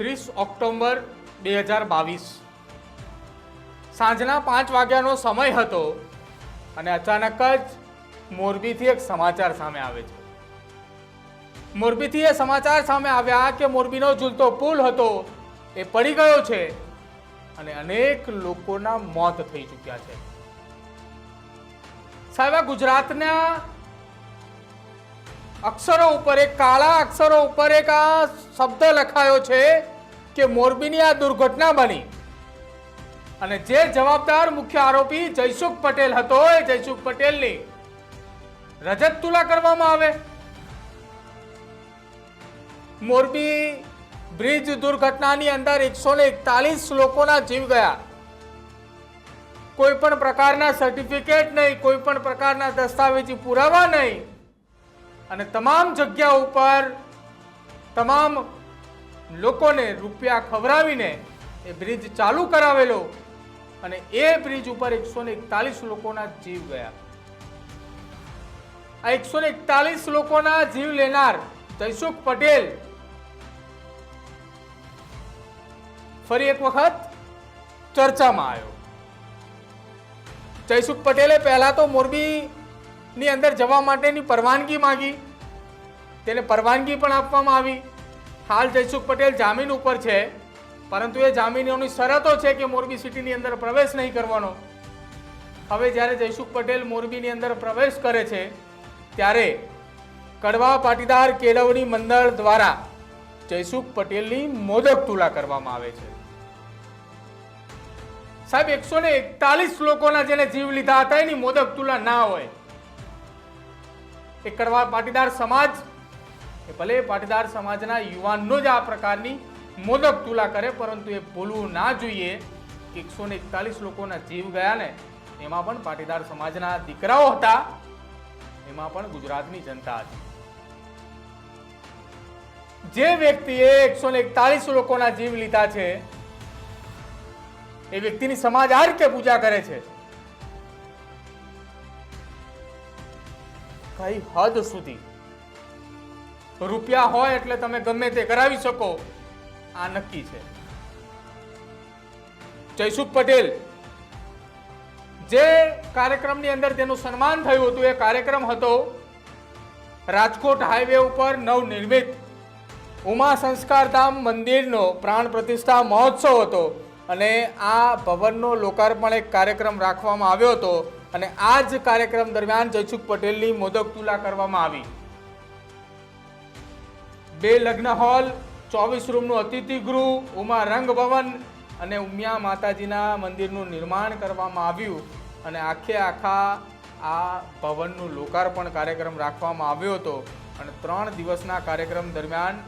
ત્રીસ ઓક્ટોબર બે હજાર બાવીસ. સાંજના પાંચ વાગ્યાનો સમય હતો અને અચાનક જ મોરબીથી એક સમાચાર સામે આવે છે. મોરબીથી એ સમાચાર સામે આવ્યા કે મોરબીનો ઝૂલતો પુલ હતો એ પડી ગયો છે અને અનેક લોકોના મોત થઈ ચૂક્યા છે. સાહેબ ગુજરાતના અક્ષરો ઉપર એક કાળા અક્ષરો ઉપર એક આ શબ્દ લખાયો છે કે મોરબીની આ દુર્ઘટના બની. અને જે જવાબદાર મુખ્ય આરોપી જયસુખ પટેલ હતો, એ જયસુખ પટેલની રજત તુલા કરવામાં આવે. મોરબી બ્રિજ દુર્ઘટનાની અંદર એકસો ને એકતાલીસ લોકોના જીવ ગયા. કોઈ પણ પ્રકારના સર્ટિફિકેટ નહીં, કોઈ પણ પ્રકારના દસ્તાવેજી પુરાવા નહીં. અને તમામ જગ્યા ઉપર તમામ લોકોને રૂપિયા ખવડાવીને એ બ્રિજ ચાલુ કરાવેલો અને એ બ્રિજ ઉપર એકસો ને એકતાલીસ લોકોના જીવ ગયા. આ એકસો ને એકતાલીસ લોકોના જીવ લેનાર જયસુખ પટેલ ફરી એક વખત ચર્ચામાં આવ્યો. જયસુખ પટેલે પહેલા તો મોરબી ની અંદર જવા માટેની પરવાનગી માંગી. તેને પરવાનગી પણ આપવામાં આવી. હાલ જયસુખ પટેલ જામીન ઉપર છે, પરંતુ એ જામીનોની શરતો છે કે મોરબી સિટીની અંદર પ્રવેશ નહીં કરવાનો. હવે જ્યારે જયસુખ પટેલ મોરબીની અંદર પ્રવેશ કરે છે, ત્યારે કડવા પાટીદાર કેળવણી મંડળ દ્વારા જયસુખ પટેલની મોદક તુલા કરવામાં આવે છે. સાહેબ, એકસો ને એકતાલીસ લોકોના જેને જીવ લીધા હતા, એની મોદક તુલા ના હોય. એ કરવા પાટીદાર સમાજ, એ ભલે પાટીદાર સમાજના યુવાનનો જ આ પ્રકારની મોદક તુલા કરે, પરંતુ એ ભૂલવું ના જોઈએ કે એકસો ને એકતાલીસ લોકોના જીવ ગયા ને એમાં પણ પાટીદાર સમાજના દીકરાઓ હતા, એમાં પણ ગુજરાતની જનતા હતી. જે વ્યક્તિએ એકસો ને એકતાલીસ લોકોના જીવ લીધા છે, એ વ્યક્તિની સમાજ આ રીતે પૂજા કરે છે કઈ હદ સુધી. રૂપિયા હોય એટલે તમે ગમે તે કરાવી શકો. આ નક્કી છે. જયસુખ પટેલ, જે કાર્યક્રમની અંદર તેનું સન્માન થયું હતું, એ કાર્યક્રમ હતો રાજકોટ હાઈવે ઉપર નવનિર્મિત ઉમા સંસ્કારધામ મંદિરનો પ્રાણ પ્રતિષ્ઠા મહોત્સવ હતો. અને આ ભવનનો લોકાર્પણ એક કાર્યક્રમ રાખવામાં આવ્યો હતો. અને આ જ કાર્યક્રમ દરમિયાન જયસુખ પટેલની મોદક તુલા કરવામાં આવી. બે લગ્ન હોલ, ચોવીસ રૂમનું અતિથિ ગૃહ, ઉમા રંગ ભવન અને ઉમિયા માતાજીના મંદિરનું નિર્માણ કરવામાં આવ્યું અને આખે આખા આ ભવનનું લોકાર્પણ કાર્યક્રમ રાખવામાં આવ્યો હતો. અને ત્રણ દિવસના કાર્યક્રમ દરમિયાન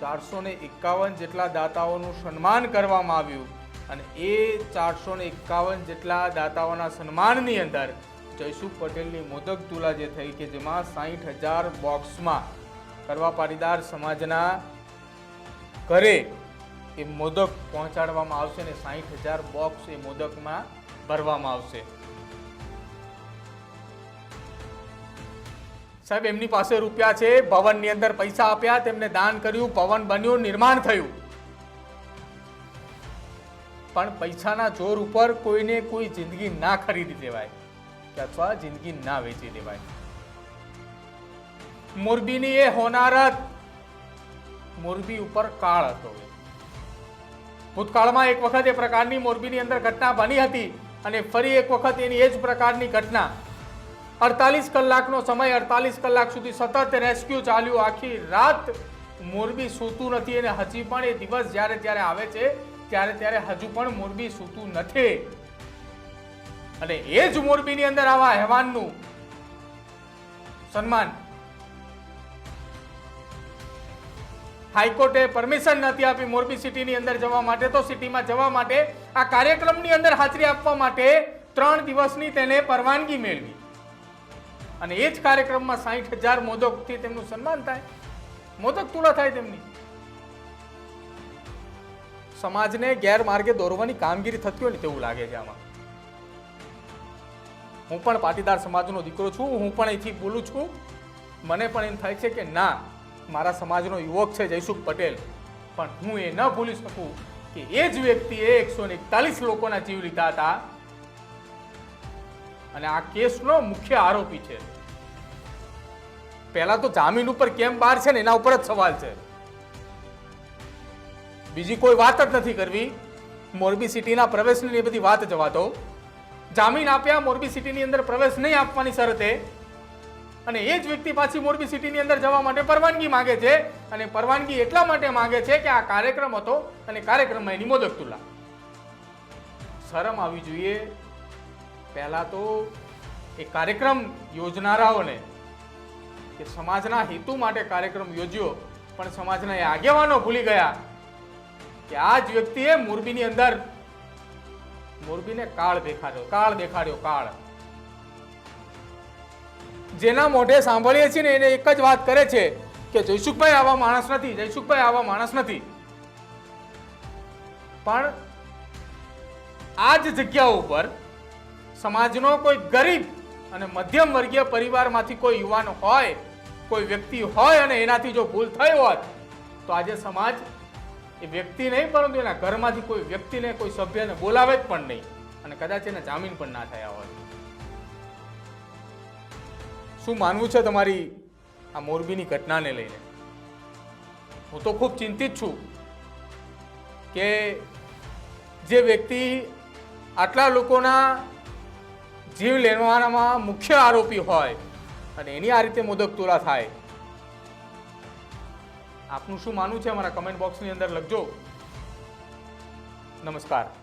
ચારસો એકાવન જેટલા દાતાઓનું સન્માન કરવામાં આવ્યું. અને એ ચારસો ને એકાવન જેટલા દાતાઓના સન્માનની અંદર જયસુખ પટેલની મોદક તુલા જે થઈ કે જેમાં સાહીઠ હજાર બોક્સમાં કરવા પાટીદાર સમાજના ઘરે એ મોદક પહોંચાડવામાં આવશે અને સાહીઠ હજાર બોક્સ એ મોદકમાં ભરવામાં આવશે. સાહેબ, એમની પાસે રૂપિયા છે, ભવનની અંદર પૈસા આપ્યા, તેમને દાન કર્યું, ભવન બન્યું, નિર્માણ થયું. પણ પૈસાના જોર ઉપર કોઈને કોઈ જિંદગી ના ખરીદી દેવાય કે અથવા જિંદગી ના વેચી દેવાય. મોરબીની એ હોનારત મોરબી ઉપર કાળ હતો. ભૂતકાળમાં એક વખત એ પ્રકારની મોરબીની અંદર ઘટના બની હતી અને ફરી એક વખત એની એ જ પ્રકારની ઘટના. અડતાલીસ કલાકનો સમય, અડતાલીસ કલાક સુધી સતત રેસ્ક્યુ ચાલ્યું. આખી રાત મોરબી સૂતું નથી અને હજી પણ એ દિવસ જ્યારે જ્યારે આવે છે ત્યારે ત્યારે હજુ પણ મોરબી સૂતું નથી. અને એ જ મોરબીની અંદર આવા હેવાનનું સન્માન હાઈકોર્ટે પરમિશન નથી આપી મોરબી સિટીની અંદર જવા માટે, તો સિટીમાં જવા માટે આ કાર્યક્રમની અંદર હાજરી આપવા માટે ત્રણ દિવસની તેને પરવાનગી મેળવી. અને એ જ કાર્યક્રમમાં સાહીઠ હજાર મોદકથી તેમનું સન્માન થાય. મોદક તુળા થાય તેમની. સમાજને ગેરમાર્ગે દોરવાની કામગીરી થતી હોય ને તેવું લાગે છે આમાં. હું પણ પાટીદાર સમાજનો દીકરો છું, હું પણ અહીંથી બોલું છું. મને પણ એમ થાય છે કે ના, મારા સમાજનો યુવક છે જયસુખ પટેલ. પણ હું એ ન ભૂલી શકું કે એ જ વ્યક્તિએ એકસો ને એકતાલીસ લોકોના જીવ લીધા હતા. અને આ કેસનો મુખ્ય આરોપી છે. પહેલા તો જામીન ઉપર કેમ બહાર છે ને એના ઉપર જ સવાલ છે. બીજી કોઈ વાત જ નથી કરવી. મોરબી સિટીના પ્રવેશની એ બધી વાત જવા દો. જામીન આપ્યા, મોરબી સિટીની અંદર પ્રવેશ નહીં આપવાની શરતે. અને એ જ વ્યક્તિ પાછી મોરબી સિટીની અંદર જવા માટે પરવાનગી માંગે છે. અને પરવાનગી એટલા માટે માંગે છે કે આ કાર્યક્રમ હતો અને કાર્યક્રમમાં એની મોદક તુલા. શરમ આવી જોઈએ. પહેલાં તો એ કાર્યક્રમ યોજનારાઓને, કે સમાજના હેતુ માટે કાર્યક્રમ યોજ્યો, પણ સમાજના એ આગેવાનો ભૂલી ગયા. કે આ જ વ્યક્તિએ મોરબીની અંદર મોરબીને કાળ દેખાડ્યો કાળ દેખાડ્યો, કાળ. જેના મોઢે સાંભળીએ છીએ ને એને એક જ વાત કરે છે કે જયસુખભાઈ આવા માણસ નથી, જયસુખભાઈ આવા માણસ નથી. પણ આ જ જગ્યા ઉપર સમાજનો કોઈ ગરીબ અને મધ્યમ વર્ગીય પરિવારમાંથી કોઈ યુવાન હોય, કોઈ વ્યક્તિ હોય અને એનાથી જો ભૂલ થઈ હોત, તો આજે સમાજ એ વ્યક્તિ નહીં, પરંતુ એના ઘરમાંથી કોઈ વ્યક્તિને, કોઈ સભ્યને બોલાવે જ પણ નહીં. અને કદાચ એને જામીન પણ ના થયા હોય. શું માનવું છે તમારી આ મોરબીની ઘટનાને લઈને? હું તો ખૂબ ચિંતિત છું કે જે વ્યક્તિ આટલા લોકોના જીવ લેવાનામાં મુખ્ય આરોપી હોય અને એની આ રીતે મોદક તોલા થાય આપનું શું માનવું છે? અમારા કમેન્ટ બોક્સની અંદર લખજો. નમસ્કાર.